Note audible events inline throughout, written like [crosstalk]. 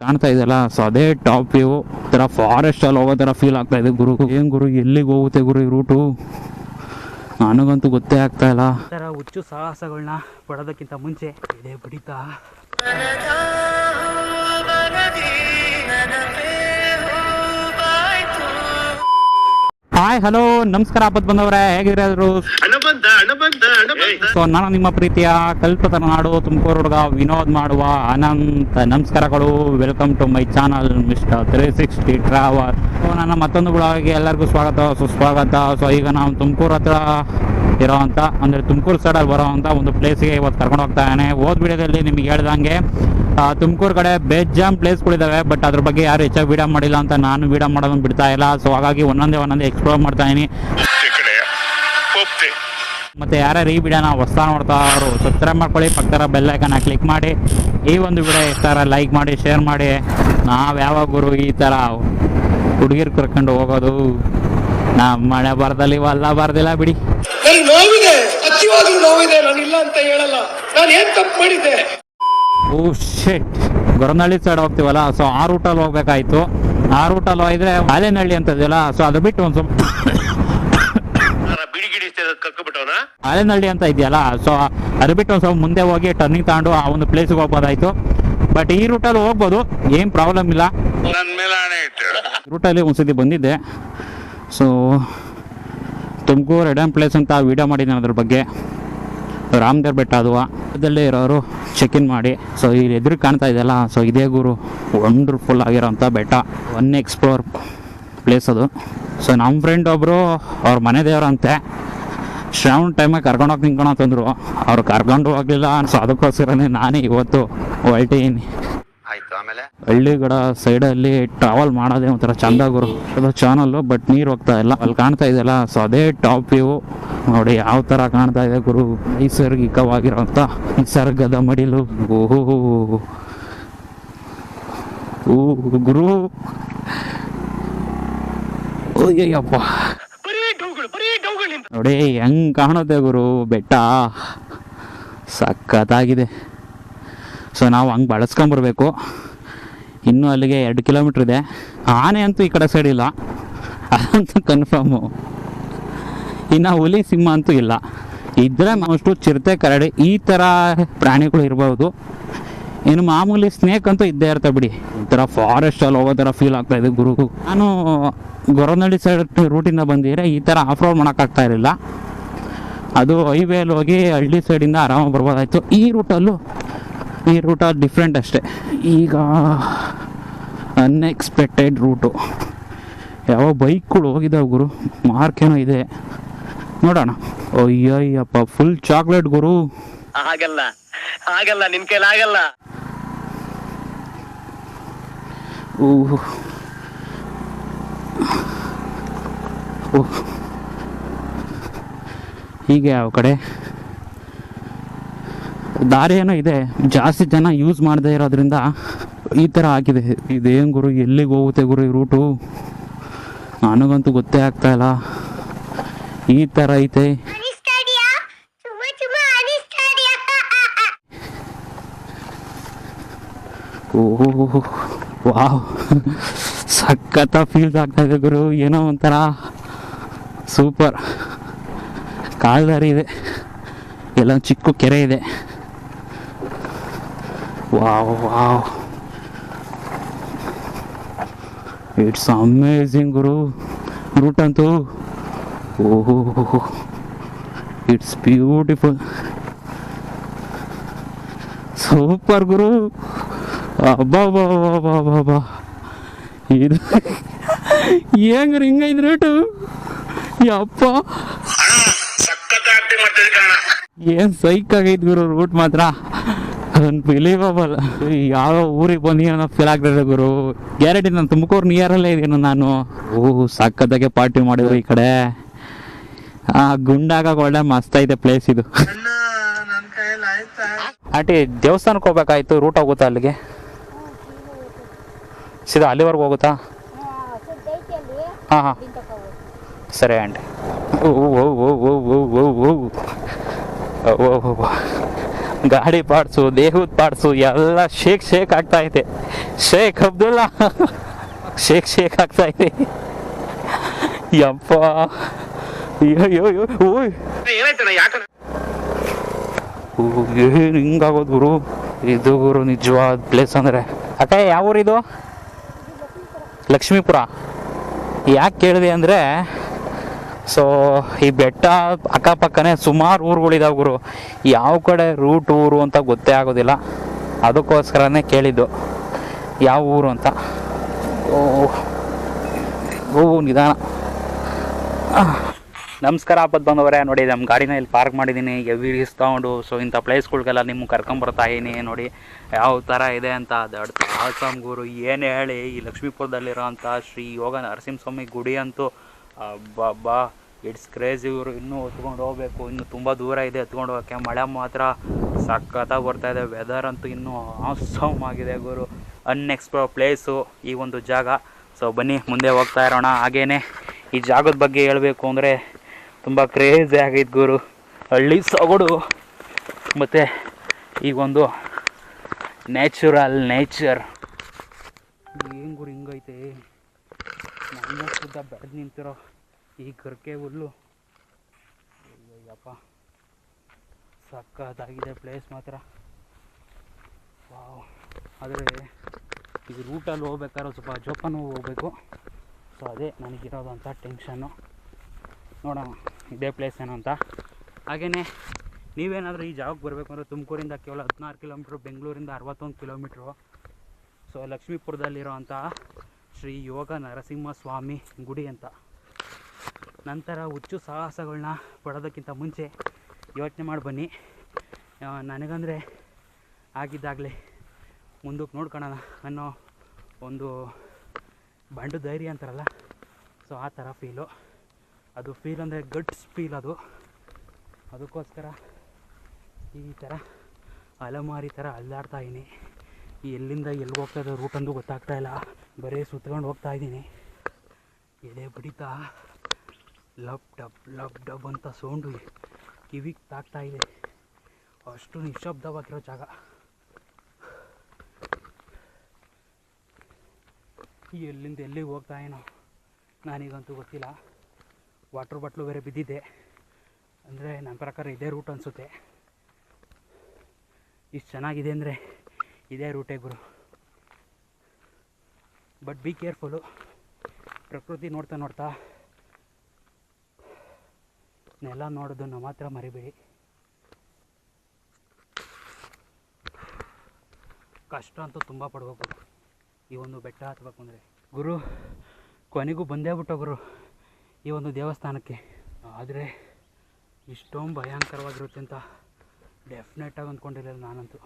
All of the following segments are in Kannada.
ಕಾಣ್ತಾ ಇದೆಯಲ್ಲ? ಸೊ ಅದೇ ಟಾಪ್ ವ್ಯೂ ತರ ಫಾರೆಸ್ಟ್ ಅಲ್ಲಿ ಹೋಗೋ ತರ ಫೀಲ್ ಆಗ್ತಾ ಇದೆ ಗುರು. ಏನ್ ಗುರು ಎಲ್ಲಿಗೆ ಹೋಗುತ್ತೆ ಗುರು ಈ ರೂಟು ನನಗಂತೂ ಗೊತ್ತೇ ಆಗ್ತಾ ಇಲ್ಲ. ಥರ ಹುಚ್ಚು ಸಾಹಸಗಳನ್ನ ಪಡೋದಕ್ಕಿಂತ ಮುಂಚೆ ಇದೇ ಬಡಿತಾ. ಹಾಯ್ ಹಲೋ ನಮಸ್ಕಾರ ಆಪತ್ ಬಂದವ್ರೆ. ಹೇಗಿರೋದ್ರು ಸೊ ನಾನು ನಿಮ್ಮ ಪ್ರೀತಿಯ ಕಲ್ಪತ ನಾಡು ತುಮಕೂರು ಹುಡುಗ ವಿನೋದ್ ಮಾಡುವ ಅನಂತ ನಮಸ್ಕಾರಗಳು. Welcome to my channel mister three sixty travel so ನನ್ನ ಮತ್ತೊಂದು ಬ್ಲಾಗ್ಗೆ ಎಲ್ಲರಿಗೂ ಸ್ವಾಗತ ಸುಸ್ವಾಗತ. ಸೊ ಈಗ ನಾವು ತುಮಕೂರು ಹತ್ರ ಇರೋವಂಥ ಅಂದರೆ ತುಮಕೂರು ಸೈಡಲ್ಲಿ ಬರೋವಂಥ ಒಂದು ಪ್ಲೇಸ್ಗೆ ಇವತ್ತು ಕರ್ಕೊಂಡು ಹೋಗ್ತಾ ಇದ್ದಾನೆ. ಹೋದ ವಿಡಿಯೋದಲ್ಲಿ ನಿಮಗೆ ಹೇಳ್ದಂಗೆ ತುಮಕೂರು ಕಡೆ ಬೇಜಾಮ್ ಪ್ಲೇಸ್ಗಳಿದ್ದಾವೆ ಬಟ್ ಅದ್ರ ಬಗ್ಗೆ ಯಾರು ಹೆಚ್ಚಾಗಿ ವಿಡಿಯೋ ಮಾಡಿಲ್ಲ ಅಂತ ನಾನು ವಿಡಿಯೋ ಮಾಡೋದನ್ನು ಬಿಡ್ತಾ ಇಲ್ಲ. ಸೊ ಹಾಗಾಗಿ ಒಂದೊಂದೇ ಒಂದೊಂದೇ ಎಕ್ಸ್ಪ್ಲೋರ್ ಮಾಡ್ತಾ ಇದ್ದೀನಿ. ಮತ್ತೆ ಯಾರ್ಯಾರು ಈ ವಿಡಿಯೋನ ಹೊಸ ನೋಡ್ತಾ ಅವರು ಸಬ್ಸ್ಕ್ರೈಬ್ ಮಾಡ್ಕೊಳ್ಳಿ ಪಕ್ಕದ ಬೆಲ್ ಐಕನ್ನ ಕ್ಲಿಕ್ ಮಾಡಿ. ಈ ಒಂದು ವಿಡಿಯೋ ಇಷ್ಟಾರ ಲೈಕ್ ಮಾಡಿ ಶೇರ್ ಮಾಡಿ. ನಾವು ಯಾವಾಗ ಗುರು ಈ ಥರ ಹುಡುಗಿರು ಕರ್ಕೊಂಡು ಹೋಗೋದು? ನಾ ಮಳೆ ಬರ್ದಲ್ಲಿ ಅಲ್ಲ ಬರ್ದಿಲ್ಲ ಬಿಡಿ. ನೋವಿದೆ ನೋವಿದೆ ನಾನು ಇಲ್ಲ ಅಂತ ಹೇಳಲ್ಲ. ನಾನು ಏನ್ ತಪ್ಪು ಮಾಡಿದ್ದೆ? ಓ ಶೆಟ್ ಗೊರನಹಳ್ಳಿ ಸೈಡ್ ಹೋಗ್ತೀವಲ್ಲ ಸೊ ಆ ರೂಟಲ್ಲಿ ಹೋಗ್ಬೇಕಾಯ್ತು. ಆ ರೂಟಲ್ಲಿ ಹೋಗಿದ್ರೆ ಹಾಲೇನಹಳ್ಳಿ ಅಂತ ಇದೆಯಲ್ಲ ಸೊ ಅದು ಬಿಟ್ಟು ಒಂದು ಸ್ವಲ್ಪ ಬಿಡಿ ಗಿಡಿ ಕರ್ಕೊಬಿಟ್ಟವನ ಆಲೇನಹಳ್ಳಿ ಅಂತ ಇದೆಯಲ್ಲ ಸೊ ಅದು ಬಿಟ್ಟು ಒಂದು ಸ್ವಲ್ಪ ಮುಂದೆ ಹೋಗಿ ಟರ್ನಿಂಗ್ ತಗೊಂಡು ಆ ಒಂದು ಪ್ಲೇಸ್ಗೆ ಹೋಗ್ಬೋದಾಯ್ತು. ಬಟ್ ಈ ರೂಟಲ್ಲಿ ಹೋಗ್ಬೋದು ಏನು ಪ್ರಾಬ್ಲಮ್ ಇಲ್ಲ. ರೂಟಲ್ಲಿ ಒಂದ್ಸತಿ ಬಂದಿದ್ದೆ. ಸೊ ತುಮಕೂರು ಎಡಮ್ ಪ್ಲೇಸ್ ಅಂತ ವೀಡಿಯೋ ಮಾಡಿದ್ದೀನಿ ಅದ್ರ ಬಗ್ಗೆ. ರಾಮದೇವ್ ಬೆಟ್ಟ ಅದು. ಅದಲ್ಲೇ ಇರೋರು ಚೆಕ್ ಇನ್ ಮಾಡಿ. ಸೊ ಇಲ್ಲಿ ಎದುರು ಕಾಣ್ತಾ ಇದೆಯಲ್ಲ ಸೊ ಇದೇ ಗುರು ವಂಡರ್ಫುಲ್ ಆಗಿರೋಂಥ ಬೆಟ್ಟ. ಒನ್ ಎಕ್ಸ್ಪ್ಲೋರ್ ಪ್ಲೇಸ್ ಅದು. ಸೊ ನಮ್ಮ ಫ್ರೆಂಡ್ ಒಬ್ಬರು ಅವ್ರ ಮನೆ ದೇವರಂತೆ. ಶ್ರಾವಣ ಟೈಮಾಗ ಕರ್ಕೊಂಡೋಗಿ ಅಂತಂದ್ರು. ಅವ್ರು ಕರ್ಕೊಂಡು ಹೋಗ್ಲಿಲ್ಲ ಸೊ ಅದಕ್ಕೋಸ್ಕರನೇ ನಾನೇ ಇವತ್ತು ಹೊರಟಿದ್ದೀನಿ ಆಯ್ತು ಆಮೇಲೆ? ಹಳ್ಳಿಗಡ ಸೈಡಲ್ಲಿ ಟ್ರಾವೆಲ್ ಮಾಡೋದೇ ಒಂಥರ ಚಂದ ಗುರು. ಅದು ಚಾನಲ್ಲು ಬಟ್ ನೀರು ಹೋಗ್ತಾ ಇಲ್ಲ. ಅಲ್ಲಿ ಕಾಣ್ತಾ ಇದೆಯಲ್ಲ ಸೊ ಅದೇ ಟಾಪ್ ವ್ಯೂ ನೋಡಿ ಯಾವ ಥರ ಕಾಣ್ತಾ ಇದೆ ಗುರು ನೈಸರ್ಗಿಕವಾಗಿರೋಂಥ ನಿಸರ್ಗದ ಮಡಿಲು. ಓಹೋ ಓ ಗುರು ಓಯ್ಯಪ್ಪ ಬರೀ ಡೌಗಳು ಬರೀ ಡೌಗಳಿಂದ ನೋಡಿ, ಹೆಂಗೆ ಕಾಣುತ್ತೆ ಗುರು? ಬೆಟ್ಟ. ಸಖತ್ತಾಗಿದೆ. ಸೊ ನಾವು ಹಂಗೆ ಬಳಸ್ಕೊಂಬರ್ಬೇಕು. ಇನ್ನೂ ಅಲ್ಲಿಗೆ ಎರಡು ಕಿಲೋಮೀಟ್ರ್ ಇದೆ. ಆನೆ ಅಂತೂ ಈ ಕಡೆ ಸೈಡ್ ಇಲ್ಲ. ಅದಂತೂ ಕನ್ಫರ್ಮು ಇನ್ನು ಹುಲಿ, ಸಿಂಹ ಅಂತೂ ಇಲ್ಲ. ಇದ್ರೆ ಅಷ್ಟು ಚಿರತೆ, ಕರಡಿ ಈ ಥರ ಪ್ರಾಣಿಗಳು ಇರ್ಬೋದು. ಇನ್ನು ಮಾಮೂಲಿ ಸ್ನೇಕ್ ಅಂತೂ ಇದ್ದೇ ಇರ್ತವೆ ಬಿಡಿ. ಒಂಥರ ಫಾರೆಸ್ಟಲ್ಲಿ ಹೋಗೋ ಥರ ಫೀಲ್ ಆಗ್ತಾ ಇದೆ ಗುರು ನಾನು ಗೊರವನಹಳ್ಳಿ ಸೈಡ್ ರೂಟಿಂದ ಬಂದಿದ್ರೆ ಈ ಥರ ಆಫ್ ರೋಡ್ ಮಾಡೋಕ್ಕಾಗ್ತಾ ಇರಲಿಲ್ಲ. ಅದು ಹೈವೇಲಿ ಹೋಗಿ ಹಳ್ಳಿ ಸೈಡಿಂದ ಆರಾಮಾಗಿ ಬರ್ಬೋದಾಯಿತು. ಈ ರೂಟಲ್ಲೂ ಈ ರೂಟ ಡಿಫ್ರೆಂಟ್ ಅಷ್ಟೇ. ಈಗ ಅನ್ಎಕ್ಸ್ಪೆಕ್ಟೆಡ್ ರೂಟು ಯಾವ ಬೈಕ್ಗಳು ಹೋಗಿದ್ದಾವೆ ಗುರು? ಮಾರ್ಕ್ ಏನೋ ಇದೆ. ನೋಡೋಣ. ಅಯ್ಯಯ್ಯಪ್ಪ ಫುಲ್ ಚಾಕ್ಲೇಟ್ ಗುರು. ಆಗಲ್ಲ. ಆಗಲ್ಲ, ನಿನ್ ಕೈಲಿ ಓಹ್ ಹೀಗೆ ಯಾವ ಕಡೆ ದಾರಿ ಏನೋ ಇದೆ. ಜಾಸ್ತಿ ಜನ ಯೂಸ್ ಮಾಡದೇ ಇರೋದ್ರಿಂದ ಈ ಥರ ಆಗಿದೆ. ಇದೇನು ಗುರು ಎಲ್ಲಿಗೆ ಹೋಗುತ್ತೆ ಗುರು ಈ ರೂಟು ನನಗಂತೂ ಗೊತ್ತೇ ಆಗ್ತಾ ಇಲ್ಲ. ಈ ಥರ ಐತೆ. [laughs] ಓಹ್. ವಾವ್. ಸಖತ್ತ ಫೀಲ್ಸ್ ಆಗ್ತಾ ಇದೆ ಗುರು. ಏನೋ ಒಂಥರ ಸೂಪರ್ ಕಾಲ್ದಾರಿ ಇದೆ. ಎಲ್ಲ ಚಿಕ್ಕ ಕೆರೆ ಇದೆ. Wow wow. ಇಟ್ಸ್ ಅಮೇಝಿಂಗ್ ಗುರು. ರೂಟ್ ಅಂತೂ. ಓಹೋ ಇಟ್ಸ್ ಬ್ಯೂಟಿಫುಲ್ ಸೂಪರ್ ಗುರು. ಅಬ್ಬಾ ಇದು ಹೆಂಗ್ರಿ ಹಿಂಗೈದು ರೇಟು ಯಪ್ಪ ಸಖತ್ ಆಕ್ಟಿಂಗ್ ಮಾಡ್ತಿದ್ದೆ ಕಾಣ ಏನ್ ಸೈಕ್ ಆಗೈತ್ ಗುರು ರೂಟ್ ಮಾತ್ರ. ಅನ್ಬಿಲೀವಬಲ್ ಯಾವ ಊರಿಗೆ ಬಂದಿ ಅನ್ನೋ ಫೀಲ್ ಆಗ್ತದೆ ಗುರು. ಗ್ಯಾರಂಟಿ ನಾನು ತುಮಕೂರು ನಿಯರಲ್ಲೇ ಇದೀನ ನಾನು. ಓಹ್ ಸಕ್ಕತ್ತಾಗೆ ಪಾರ್ಟಿ ಮಾಡಿದ್ರು ಈ ಕಡೆ. ಆ ಗುಂಡಾಗ ಒಳ್ಳೆ ಮಸ್ತ್ ಐತೆ ಪ್ಲೇಸ್ ಇದು. ಆಂಟಿ ದೇವಸ್ಥಾನಕ್ಕೆ ಹೋಗ್ಬೇಕಾಯ್ತು? ರೂಟ್ ಹೋಗುತ್ತಾ ಅಲ್ಲಿಗೆ? ಸೀದಾ ಅಲ್ಲಿವರೆಗೂ ಹೋಗುತ್ತಾ? ಹಾಂ ಹಾಂ. ಸರಿ, ಆಂಟಿ. ಓ ಓ ಓ ಓ ಓ ಓ ಓ ಓ. ಓ ಗಾಡಿ ಪಾಡ್ಸು, ದೇಹದ ಪಾಡ್ಸು, ಎಲ್ಲ ಶೇಕ್ ಶೇಕ್ ಆಗ್ತಾ ಐತೆ ಶೇಖ್ ಅಬ್ದುಲ್ಲಾ. ಶೇಖ್ ಶೇಖ್ ಆಗ್ತಾ ಇದೆ. ಯಪ್ಪ. ಏನ್ ಹಿಂಗಾಗೋದು ಗುರು. ಇದು ಗುರು ನಿಜವಾದ ಪ್ಲೇಸ್ ಅಂದರೆ. ಅಕ್ಕ, ಯಾವ ಊರಿದು? ಲಕ್ಷ್ಮೀಪುರ. ಯಾಕೆ ಕೇಳಿದೆ ಅಂದರೆ ಸೊ ಈ ಬೆಟ್ಟ ಅಕ್ಕಪಕ್ಕನೇ ಸುಮಾರು ಊರುಗಳಿದಾವೆ ಗುರು. ಯಾವ ಕಡೆ ರೂಟ್ ಊರು ಅಂತ ಗೊತ್ತೇ ಆಗೋದಿಲ್ಲ. ಅದಕ್ಕೋಸ್ಕರನೇ ಕೇಳಿದ್ದು. ಯಾವ ಊರು ಅಂತ? ಓ ನಿಧಾನ. ನಮಸ್ಕಾರ, ಆಪತ್ ಬಂದವರೇ. ನೋಡಿ ನಮ್ಮ ಗಾಡಿನ ಇಲ್ಲಿ ಪಾರ್ಕ್ ಮಾಡಿದ್ದೀನಿ ಎವಿ ರೀಸ್ ತೊಗೊಂಡು. ಸೊ ಇಂಥ ಪ್ಲೇಸ್ಗಳಿಗೆಲ್ಲ ನಿಮ್ಗೆ ಕರ್ಕೊಂಬರ್ತಾ ಇದೀನಿ. ನೋಡಿ, ಯಾವ ಥರ ಇದೆ ಅಂತ. ದೊಡ್ಡ ಆಸಮ್ ಗುರು ಏನು ಹೇಳಿ, ಈ ಲಕ್ಷ್ಮೀಪುರದಲ್ಲಿರೋಂಥ ಶ್ರೀ ಯೋಗ ನರಸಿಂಹಸ್ವಾಮಿ ಗುಡಿ ಅಂತೂ ಬಾ ಇಟ್ಸ್ ಕ್ರೇಜ್ ಇವರು ಇನ್ನೂ ಹೊತ್ಕೊಂಡು ಹೋಗ್ಬೇಕು. ಇನ್ನು ತುಂಬ ದೂರ ಇದೆ. ಎತ್ಕೊಂಡು ಹೋಗೋಕ್ಕೆ ಮಳೆ ಮಾತ್ರ ಸಖತ್ತಾಗಿ ಬರ್ತಾ ಇದೆ. ವೆದರ್ ಅಂತೂ ಇನ್ನೂ ಆಸಮ್ ಆಗಿದೆ ಗುರು. ಅನ್ಎಕ್ಸ್ಪ್ಲೋರ್ ಪ್ಲೇಸು ಈ ಒಂದು ಜಾಗ. ಸೊ ಬನ್ನಿ, ಮುಂದೆ ಹೋಗ್ತಾ ಇರೋಣ. ಹಾಗೇ ಈ ಜಾಗದ ಬಗ್ಗೆ ಹೇಳಬೇಕು ಅಂದರೆ ತುಂಬ ಕ್ರೇಜಿ ಆಗೈತೆ ಗುರು. ಹಳ್ಳಿ ಸೊಗಡು. ಮತ್ತು ಈಗ ಒಂದು ನ್ಯಾಚುರಲ್ ನೇಚರ್ ಏನು ಗುರು ಹಿಂಗೈತೆ? ನನ್ನ ಸುದ್ದ ಬೆಳೆದು ನಿಂತಿರೋ ಈ ಗರ್ಕೆ ಹುಲ್ಲು. ಅಯ್ಯಪ್ಪ ಸಕ್ಕತ್ತಾಗಿದೆ ಪ್ಲೇಸ್ ಮಾತ್ರ. ವಾವ್. ಆದರೆ ಇದು ರೂಟಲ್ಲಿ ಹೋಗ್ಬೇಕಾದ್ರೆ ಸ್ವಲ್ಪ ಜೋಪಾನ ಹೋಗ್ಬೇಕು. ಸೊ ಅದೇ ನನಗಿರೋದಂಥ ಟೆನ್ಷನ್ನು ನೋಡೋಣ. ಇದೇ ಪ್ಲೇಸ್ ಏನು ಅಂತ. ಹಾಗೆಯೇ ನೀವೇನಾದರೂ ಈ ಜಾಗಕ್ಕೆ ಬರಬೇಕು ಅಂದರೆ ತುಮಕೂರಿಂದ ಕೇವಲ ಹದಿನಾರು ಕಿಲೋಮೀಟ್ರ್ ಬೆಂಗಳೂರಿಂದ ಅರವತ್ತೊಂದು ಕಿಲೋಮೀಟ್ರು ಸೊ ಲಕ್ಷ್ಮೀಪುರದಲ್ಲಿರೋವಂಥ ಶ್ರೀ ಯೋಗ ನರಸಿಂಹ ಸ್ವಾಮಿ ಗುಡಿ ಅಂತ. ನಂತರ ಹುಚ್ಚು ಸಾಹಸಗಳನ್ನ ಪಡೋದಕ್ಕಿಂತ ಮುಂಚೆ ಯೋಚನೆ ಮಾಡಿ ಬನ್ನಿ. ನನಗಂದರೆ ಆಗಿದ್ದಾಗಲೇ ಮುಂದಕ್ಕೆ ನೋಡ್ಕೊಳ್ಳೋಣ ಅನ್ನೋ ಒಂದು ಬಂಡು ಧೈರ್ಯ ಅಂತಾರಲ್ಲ ಸೊ ಆ ಥರ ಫೀಲು ಅದು ಫೀಲ್ ಅಂದರೆ ಗಟ್ಸ್ ಫೀಲ್ ಅದು. ಅದಕ್ಕೋಸ್ಕರ ಈ ಥರ ಅಲೆಮಾರಿ ಥರ ಅಲ್ಲಾಡ್ತಾ ಇದ್ದೀನಿ ಎಲ್ಲಿಂದ ಎಲ್ಲಿ ಹೋಗ್ತಾ ಇದ್ದೋ ರೂಟ್ ಅಂದು ಗೊತ್ತಾಗ್ತಾ ಇಲ್ಲ. ಬರೀ ಸುತ್ಕೊಂಡು ಹೋಗ್ತಾ ಇದ್ದೀನಿ ಎದೆ ಬಡಿತಾ, ಲಬ್ ಡಬ್ ಲಬ್ ಡಬ್ ಅಂತ ಸೌಂಡು ಕಿವಿಗೆ ತಾಗ್ತಾ ಇದೆ. ಅಷ್ಟು ನಿಶಬ್ದವಾಗಿರೋ ಜಾಗ. ಎಲ್ಲಿಂದ ಎಲ್ಲಿಗೆ ಹೋಗ್ತಾ ಏನೋ ನಾನೀಗಂತೂ ಗೊತ್ತಿಲ್ಲ. ವಾಟ್ರ್ ಬಾಟ್ಲು ಬೇರೆ ಬಿದ್ದಿದೆ. ಅಂದರೆ ನನ್ನ ಪ್ರಕಾರ ಇದೇ ರೂಟ್ ಅನಿಸುತ್ತೆ. ಇಷ್ಟು ಚೆನ್ನಾಗಿದೆ ಅಂದರೆ ಇದೇ ರೂಟೇ ಗುರು. ಬಟ್ ಬಿ ಕೇರ್ಫುಲ್ಲು ಪ್ರಕೃತಿ ನೋಡ್ತಾ ನೋಡ್ತಾ ನೆಲ ನೋಡೋದನ್ನು ಮಾತ್ರ ಮರಿಬೇಡಿ. ಕಷ್ಟ ಅಂತೂ ತುಂಬ ಪಡ್ಬೇಕು. ಈ ಒಂದು ಬೆಟ್ಟ ಹತ್ಬೇಕು ಅಂದರೆ. ಗುರು, ಕೊನೆಗೂ ಬಂದೇ ಬಿಟ್ಟ ಗುರು. ಈ ಒಂದು ದೇವಸ್ಥಾನಕ್ಕೆ. ಆದರೆ ಇಷ್ಟೊಂದು ಭಯಂಕರವಾಗಿರುತ್ತೆ ಅಂತ ಡೆಫಿನೆಟಾಗಿ ಅಂದ್ಕೊಂಡಿರಲಿಲ್ಲ ನಾನಂತೂ.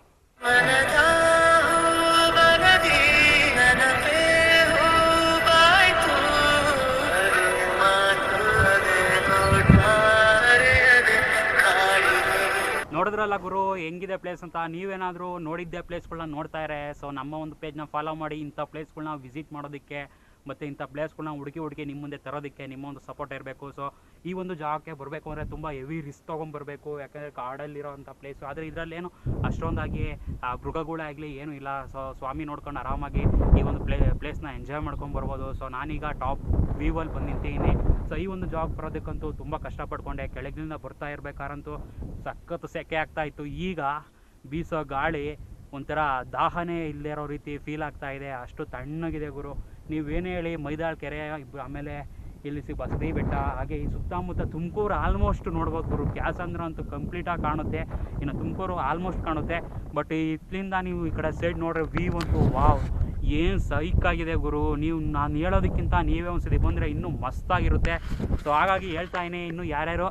ನೋಡಿದ್ರಲ್ಲ ಗುರು, ಹೆಂಗಿದೆ ಪ್ಲೇಸ್ ಅಂತ? ನೀವೇನಾದರೂ ನೋಡಿದ್ದೆ ಪ್ಲೇಸ್ಗಳನ್ನ ನೋಡ್ತಾ ಇರೇ ಸೊ ನಮ್ಮ ಒಂದು ಪೇಜ್ನ ಫಾಲೋ ಮಾಡಿ ಇಂಥ ಪ್ಲೇಸ್ಗಳನ್ನ ವಿಸಿಟ್ ಮಾಡೋದಕ್ಕೆ ಮತ್ತು ಇಂಥ ಪ್ಲೇಸ್ಗಳನ್ನ ಹುಡುಕಿ ಹುಡುಕಿ ನಿಮ್ಮ ಮುಂದೆ ತರೋದಕ್ಕೆ ನಿಮ್ಮ ಒಂದು ಸಪೋರ್ಟ್ ಇರಬೇಕು. ಸೊ ಈ ಒಂದು ಜಾಗಕ್ಕೆ ಬರಬೇಕು ಅಂದರೆ ತುಂಬ ಹೆವಿ ರಿಸ್ಕ್ ತೊಗೊಂಬರ್ಬೇಕು ಯಾಕಂದರೆ ಕಾಡಲ್ಲಿರೋಂಥ ಪ್ಲೇಸು ಆದರೆ ಇದರಲ್ಲೇನು ಅಷ್ಟೊಂದಾಗಿ, ಆ ಮೃಗಗಳಾಗಲಿ ಏನೂ ಇಲ್ಲ. ಸೊ ಸ್ವಾಮಿ ನೋಡ್ಕೊಂಡು ಆರಾಮಾಗಿ ಈ ಒಂದು ಪ್ಲೇ ಪ್ಲೇಸ್ನ ಎಂಜಾಯ್ ಮಾಡ್ಕೊಂಡು ಬರ್ಬೋದು. ಸೊ ನಾನೀಗ ಟಾಪ್ ವ್ಯೂವಲ್ಲಿ ಬಂದು ಸೊ ಈ ಒಂದು ಜಾಬ್ ಬರೋದಕ್ಕಂತೂ ತುಂಬ ಕಷ್ಟಪಡ್ಕೊಂಡೆ ಕೆಳಗಿನಿಂದ ಬರ್ತಾ ಇರಬೇಕಾರಂತೂ ಸಖತ್ತು ಸೆಕೆ ಆಗ್ತಾ ಇತ್ತು. ಈಗ ಬೀಸೋ ಗಾಳಿ ಒಂಥರ ದಾಹನೇ ಇಲ್ಲದೇ ಇರೋ ರೀತಿ ಫೀಲ್ ಆಗ್ತಾ ಇದೆ. ಅಷ್ಟು ತಣ್ಣಗಿದೆ ಗುರು. ನೀವೇನೇ ಹೇಳಿ ಮೈದಾಳ್ ಕೆರೆ ಆಮೇಲೆ ಇಲ್ಲಿ ಸಿ ಬಸದಿ ಬೆಟ್ಟ ಹಾಗೆ ಈ ಸುತ್ತಮುತ್ತ ತುಮಕೂರು ಆಲ್ಮೋಸ್ಟ್ ನೋಡ್ಬೋದು ಗುರು. ಕ್ಯಾಸಂದ್ರ ಅಂತೂ ಕಂಪ್ಲೀಟಾಗಿ ಕಾಣುತ್ತೆ. ಇನ್ನು ತುಮಕೂರು ಆಲ್ಮೋಸ್ಟ್ ಕಾಣುತ್ತೆ. ಬಟ್ ಇಲ್ಲಿಂದ ನೀವು ಈ ಕಡೆ ಸೈಡ್ ನೋಡ್ರೆ ವ್ಯೂ ಅಂತೂ ವಾವ್ ಏನು ಸೈಕಾಗಿದೆ ಗುರು. ನೀವು ನಾನು ಹೇಳೋದಕ್ಕಿಂತ ನೀವೇ ಒಂದ್ಸತಿ ಬಂದರೆ ಇನ್ನೂ ಮಸ್ತಾಗಿರುತ್ತೆ ಸೊ ಹಾಗಾಗಿ ಹೇಳ್ತಾ ಇದ್ದೀನಿ ಇನ್ನು ಯಾರ್ಯಾರು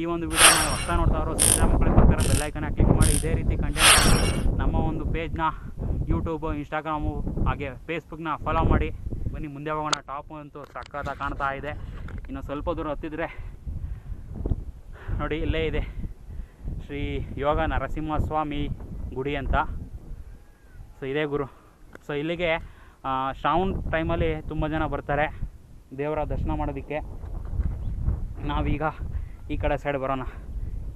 ಈ ಒಂದು ವಿಡಿಯೋ ಹೊಸ ನೋಡ್ತಾರೋ ಸಣ್ಣ ಮಕ್ಕಳಿಗೆ ಬರ್ತಾರೆ ಬೆಲ್ಲೈಕನ್ನ ಕ್ಲಿಕ್ ಮಾಡಿ, ಇದೇ ರೀತಿ ಕಂಟೆಂಟ್ ನಮ್ಮ ಒಂದು ಪೇಜ್ನ ಯೂಟ್ಯೂಬು, ಇನ್ಸ್ಟಾಗ್ರಾಮು, ಹಾಗೆ ಫೇಸ್ಬುಕ್ನ ಫಾಲೋ ಮಾಡಿ. ಬನ್ನಿ, ಮುಂದೆ ಹೋಗೋಣ. ಟಾಪ್ ಅಂತೂ ಸಕ್ಕತ್ತಾಗಿ ಕಾಣ್ತಾ ಇದೆ. ಇನ್ನು ಸ್ವಲ್ಪ ದೂರ ಹತ್ತಿದ್ರೆ ನೋಡಿ, ಇಲ್ಲೇ ಇದೆ. ಶ್ರೀ ಯೋಗ ನರಸಿಂಹಸ್ವಾಮಿ ಗುಡಿ ಅಂತ. ಸೊ ಇದೇ ಗುರು. ಸೊ ಇಲ್ಲಿಗೆ ಶ್ರಾವಣ ಟೈಮಲ್ಲಿ ತುಂಬ ಜನ ಬರ್ತಾರೆ. ದೇವರ ದರ್ಶನ ಮಾಡೋದಕ್ಕೆ. ನಾವೀಗ ಈ ಕಡೆ ಸೈಡ್ ಬರೋಣ.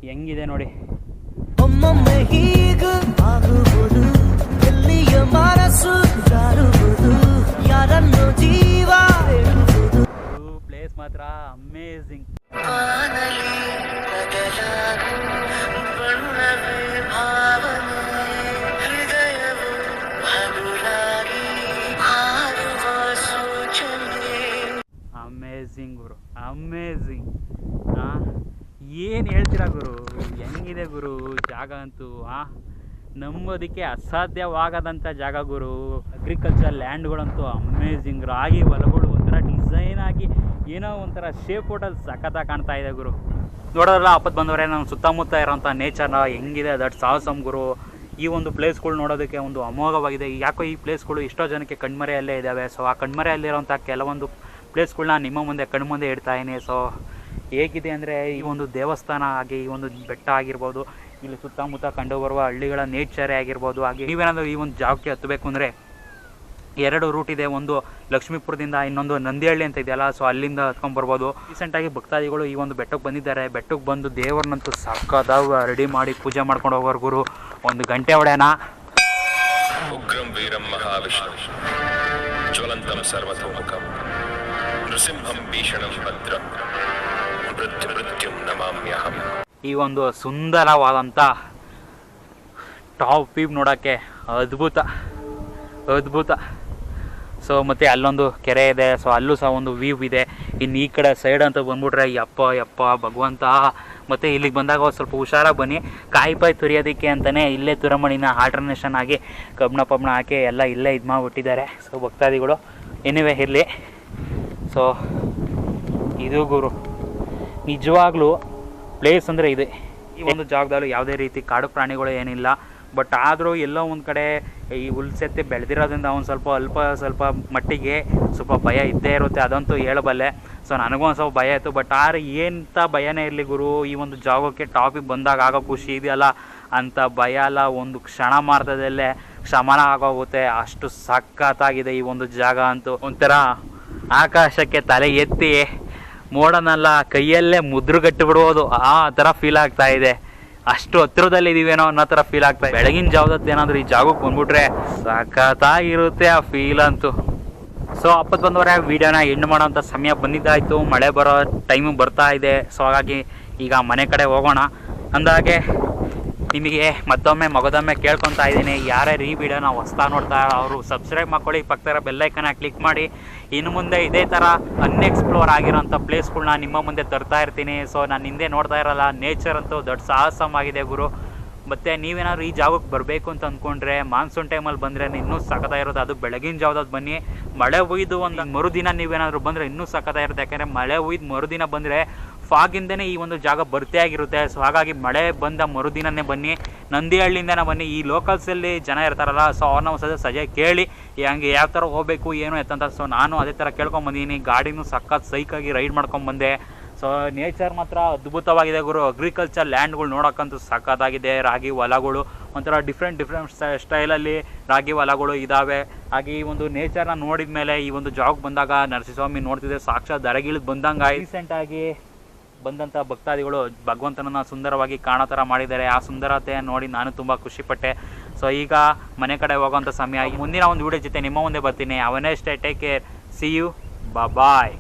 ಹೆಂಗಿದೆ ನೋಡಿ. ಏನು ಹೇಳ್ತೀರಾ ಗುರು? ಹೆಂಗಿದೆ ಗುರು ಜಾಗ ಅಂತೂ, ಆ? ನಂಬೋದಕ್ಕೆ ಅಸಾಧ್ಯವಾಗದಂಥ ಜಾಗ ಗುರು. ಅಗ್ರಿಕಲ್ಚರ್ ಲ್ಯಾಂಡ್ಗಳಂತೂ ಅಮೇಝಿಂಗ್ ರಾಗಿ ಹೊಲಗಳು ಒಂಥರ ಡಿಸೈನ್ ಆಗಿ ಏನೋ ಒಂಥರ ಶೇಪ್ ಹೋಟೆಲ್ ಸಖತ್ತಾಗಿ ಕಾಣ್ತಾ ಇದೆ ಗುರು. ನೋಡೋದ್ರಲ್ಲ ಆಪತ್ತು ಬಂದವರೆ ನಮ್ಮ ಸುತ್ತಮುತ್ತ ಇರೋಂಥ ನೇಚರ್ನ ಹೆಂಗಿದೆ, ದಟ್ ಸಾಹಸಂ ಗುರು. ಈ ಒಂದು ಪ್ಲೇಸ್ಗಳು ನೋಡೋದಕ್ಕೆ ಒಂದು ಅಮೋಘವಾಗಿದೆ. ಯಾಕೋ ಈ ಪ್ಲೇಸ್ಗಳು ಎಷ್ಟೋ ಜನಕ್ಕೆ ಕಣ್ಮರೆಯಲ್ಲೇ ಇದ್ದಾವೆ. ಸೊ ಆ ಕಣ್ಮರೆಯಲ್ಲಿರೋಂಥ ಕೆಲವೊಂದು ಪ್ಲೇಸ್ಗಳನ್ನ ನಿಮ್ಮ ಮುಂದೆ, ಕಣ್ಮುಂದೆ ಇಡ್ತಾ ಇದ್ದೀನಿ. ಸೊ ಹೇಗಿದೆ ಅಂದರೆ ಈ ಒಂದು ದೇವಸ್ಥಾನ, ಹಾಗೆ ಈ ಒಂದು ಬೆಟ್ಟ ಆಗಿರ್ಬೋದು, ಇಲ್ಲಿ ಸುತ್ತಮುತ್ತ ಕಂಡುಬರುವ ಹಳ್ಳಿಗಳ ನೇಚರೇ ಆಗಿರ್ಬೋದು, ಹಾಗೆ ನೀವೇನಾದರೂ ಈ ಒಂದು ಜಾಗಕ್ಕೆ ಹತ್ತಬೇಕು ಅಂದರೆ ಎರಡು ರೂಟ್ ಇದೆ. ಒಂದು ಲಕ್ಷ್ಮೀಪುರದಿಂದ ಇನ್ನೊಂದು ನಂದಿಹಳ್ಳಿ ಅಂತ ಇದೆಯಲ್ಲ ಸೊ ಅಲ್ಲಿಂದ ಹತ್ಕೊಂಡು ಬರ್ಬೋದು. ರೀಸೆಂಟಾಗಿ ಭಕ್ತಾದಿಗಳು ಈ ಒಂದು ಬೆಟ್ಟಕ್ಕೆ ಬಂದಿದ್ದಾರೆ. ಬೆಟ್ಟಕ್ಕೆ ಬಂದು ದೇವ್ರನ್ನಂತೂ ಸಕ್ಕದಾಗ ರೆಡಿ ಮಾಡಿ ಪೂಜೆ ಮಾಡ್ಕೊಂಡು ಹೋಗೋರು ಗುರು. ಒಂದು ಗಂಟೆ ಒಡೆಯನ ಉಗ್ರಂ ವೀರಂ ಮಹಾವಿಷ್ಣು. ಜ್ವಲಂತಂ ಸರ್ವತೋಮುಖಂ ನೃಸಿಂಹಂ ಭೀಷಣಂ ಭದ್ರಂ. ಈ ಒಂದು ಸುಂದರವಾದಂಥ ಟಾಪ್ ವೀವ್ ನೋಡೋಕ್ಕೆ ಅದ್ಭುತ ಅದ್ಭುತ. ಸೊ ಮತ್ತು ಅಲ್ಲೊಂದು ಕೆರೆ ಇದೆ. ಸೊ ಅಲ್ಲೂ ಸಹ ಒಂದು ವ್ಯೂ ಇದೆ. ಇನ್ನು ಈ ಕಡೆ ಸೈಡ್ ಅಂತ ಬಂದ್ಬಿಟ್ರೆ, ಯಪ್ಪ ಯಪ್ಪ, ಭಗವಂತ. ಮತ್ತು ಇಲ್ಲಿಗೆ ಬಂದಾಗ ಸ್ವಲ್ಪ ಹುಷಾರಾಗಿ ಬನ್ನಿ. ಕಾಯಿ ಪಾಯಿ ತುರಿಯೋದಕ್ಕೆ ಅಂತಲೇ ಇಲ್ಲೇ ತುರಮಣಿನ ಆಲ್ಟರ್ನೇಷನ್ ಆಗಿ ಕಬ್ಬಣ, ಪಬ್ಣ ಹಾಕಿ ಎಲ್ಲ ಇಲ್ಲೇ ಇದು ಮಾಡಿಬಿಟ್ಟಿದ್ದಾರೆ. ಸೊ ಭಕ್ತಾದಿಗಳು ಎನಿವೇ ಇರಲಿ. ಸೊ ಇದು ಗುರು. ನಿಜವಾಗ್ಲೂ ಪ್ಲೇಸ್ ಅಂದರೆ ಇದೆ. ಈ ಒಂದು ಜಾಗದಲ್ಲೂ ಯಾವುದೇ ರೀತಿ ಕಾಡು ಪ್ರಾಣಿಗಳು ಏನಿಲ್ಲ. ಬಟ್ ಆದರೂ ಎಲ್ಲೋ ಒಂದು ಕಡೆ ಈ ಹುಲ್ಸೆತ್ತೆ ಬೆಳೆದಿರೋದ್ರಿಂದ ಒಂದು ಸ್ವಲ್ಪ ಅಲ್ಪ ಸ್ವಲ್ಪ ಮಟ್ಟಿಗೆ ಸ್ವಲ್ಪ ಭಯ ಇದ್ದೇ ಇರುತ್ತೆ. ಅದಂತೂ ಹೇಳಬಲ್ಲೆ. ಸೊ ನನಗೂ ಒಂದು ಸ್ವಲ್ಪ ಭಯ ಇತ್ತು. ಬಟ್ ಆದ್ರೆ ಏನಂತ ಭಯನೇ ಇರಲಿ ಗುರು, ಈ ಒಂದು ಜಾಗಕ್ಕೆ ಟಾಪಿಗೆ ಬಂದಾಗ ಆಗೋ ಖುಷಿ ಇದೆಯಲ್ಲ? ಅಂತ ಭಯ ಅಲ್ಲ. ಒಂದು ಕ್ಷಣ ಮಾರ್ತದಲ್ಲೇ ಶಮನ ಆಗೋಗುತ್ತೆ. ಅಷ್ಟು ಸಖತ್ತಾಗಿದೆ ಈ ಒಂದು ಜಾಗ ಅಂತೂ. ಒಂಥರ ಆಕಾಶಕ್ಕೆ ತಲೆ ಎತ್ತಿ ಮೋಡನೆಲ್ಲ, ಕೈಯಲ್ಲೇ ಮುದ್ರುಗಟ್ಟಿ ಬಿಡ್ಬೋದು ಆ ಥರ ಫೀಲ್ ಆಗ್ತಾ ಇದೆ. ಅಷ್ಟು ಹತ್ರದಲ್ಲಿ ಇದೀವೇನೋ ಅನ್ನೋ ಥರ ಫೀಲ್ ಆಗ್ತಾ ಇದೆ. ಬೆಳಗಿನ ಜಾವದದ್ದು ಏನಾದರೂ ಈ ಜಾಗಕ್ಕೆ ಬಂದ್ಬಿಟ್ರೆ ಸಖತ್ತಾಗಿರುತ್ತೆ ಆ ಫೀಲ್ ಅಂತೂ. ಸೊ ಅಪ್ಪತ್ತು ಬಂದವರೆ ವೀಡಿಯೋನ ಎಂಡ್ ಮಾಡೋಂಥ ಸಮಯ ಬಂದಿದ್ದಾಯಿತು. ಮಳೆ ಬರೋ ಟೈಮು ಬರ್ತಾ ಇದೆ. ಸೊ ಹಾಗಾಗಿ ಈಗ ಮನೆ ಕಡೆ ಹೋಗೋಣ. ಅಂದಾಗೆ ನಿಮಗೆ ಮತ್ತೊಮ್ಮೆ ಮಗದೊಮ್ಮೆ ಕೇಳ್ಕೊತಾ ಇದ್ದೀನಿ. ಯಾರ್ಯಾರು ಈ ವಿಡಿಯೋನ ಹೊಸ್ತಾ ನೋಡ್ತಾ ಅವರು ಸಬ್ಸ್ಕ್ರೈಬ್ ಮಾಡ್ಕೊಳ್ಳಿ. ಪಕ್ಕದ ಬೆಲ್ಲೈಕನ್ನ ಕ್ಲಿಕ್ ಮಾಡಿ. ಇನ್ನು ಮುಂದೆ ಇದೇ ಥರ ಅನ್ಎಕ್ಸ್ಪ್ಲೋರ್ ಆಗಿರೋಂಥ ಪ್ಲೇಸ್ಗಳನ್ನ ನಿಮ್ಮ ಮುಂದೆ ತರ್ತಾ ಇರ್ತೀನಿ. ಸೊ ನಾನು ಹಿಂದೆ ನೋಡ್ತಾ ಇರಲ್ಲ. ನೇಚರ್ ಅಂತೂ ದೊಡ್ಡ ಸಾಹಸವಾಗಿದೆ ಗುರು. ಮತ್ತು ನೀವೇನಾದ್ರು ಈ ಜಾಗಕ್ಕೆ ಬರಬೇಕು ಅಂತ ಅಂದ್ಕೊಂಡ್ರೆ ಮಾನ್ಸೂನ್ ಟೈಮಲ್ಲಿ ಬಂದರೆ ಇನ್ನೂ ಸಖತ್ತಾಗಿರುತ್ತೆ ಅದು ಬೆಳಗಿನ ಜಾವದಲ್ಲಿ ಬನ್ನಿ. ಮಳೆ ಹುಯ್ದು ಒಂದು ಮರುದಿನ ನೀವೇನಾದರೂ ಬಂದರೆ ಇನ್ನೂ ಸಖತ್ತಾಗಿರುತ್ತೆ ಯಾಕೆಂದರೆ ಮಳೆ ಹುಯ್ದು ಮರುದಿನ ಬಂದರೆ ಫಾಗಿಂದನೇ ಈ ಒಂದು ಜಾಗ ಭರ್ತಿ ಆಗಿರುತ್ತೆ. ಸೊ ಹಾಗಾಗಿ ಮಳೆ ಬಂದ ಮರುದಿನನೇ ಬನ್ನಿ. ನಂದಿಹಳ್ಳಿಯಿಂದನೇ ಬನ್ನಿ. ಈ ಲೋಕಲ್ಸಲ್ಲಿ ಜನ ಇರ್ತಾರಲ್ಲ ಸೊ ಅವ್ರನ್ನ ಒಂದು ಸಜೆ ಕೇಳಿ ಹಂಗೆ ಯಾವ ಥರ ಹೋಗಬೇಕು, ಏನು ಎತ್ತಂತ ಸೊ ನಾನು ಅದೇ ಥರ ಕೇಳ್ಕೊಂಬಂದಿನಿ ಗಾಡಿನೂ ಸಖತ್ ಸೈಕಾಗಿ ರೈಡ್ ಮಾಡ್ಕೊಂಬಂದೆ ಸೊ ನೇಚರ್ ಮಾತ್ರ ಅದ್ಭುತವಾಗಿದೆ ಗುರು. ಅಗ್ರಿಕಲ್ಚರ್ ಲ್ಯಾಂಡ್ಗಳು ನೋಡೋಕ್ಕಂತೂ ಸಖತ್ತಾಗಿದೆ ರಾಗಿ, ಹೊಲಗಳು, ಒಂಥರ ಡಿಫ್ರೆಂಟ್ ಡಿಫ್ರೆಂಟ್ ಸ್ಟೈಲಲ್ಲಿ ರಾಗಿ, ಹೊಲಗಳು ಇದ್ದಾವೆ ಹಾಗೆ ಈ ಒಂದು ನೇಚರ್ನ ನೋಡಿದ ಮೇಲೆ ಈ ಒಂದು ಜಾಗ್ ಬಂದಾಗ ನರಸಿಂಹಸ್ವಾಮಿ ನೋಡ್ತಿದ್ರೆ ಸಾಕ್ಷಾತ್ ದರಗಿಳಿದು ಬಂದಂಗೆ ರೀಸೆಂಟಾಗಿ ಬಂದಂಥ ಭಕ್ತಾದಿಗಳು ಭಗವಂತನನ್ನ ಸುಂದರವಾಗಿ ಕಾಣೋ ಥರ ಮಾಡಿದ್ದಾರೆ. ಆ ಸುಂದರತೆ ನೋಡಿ ನಾನು ತುಂಬ ಖುಷಿಪಟ್ಟೆ. ಸೊ ಈಗ ಮನೆ ಕಡೆ ಹೋಗುವಂತ ಸಮಯ. ಮುಂದಿನ ಒಂದು ವಿಡಿಯೋ ಜೊತೆ ನಿಮ್ಮ ಮುಂದೆ ಬರ್ತೀನಿ. ಅವನೇ stay take care see you bye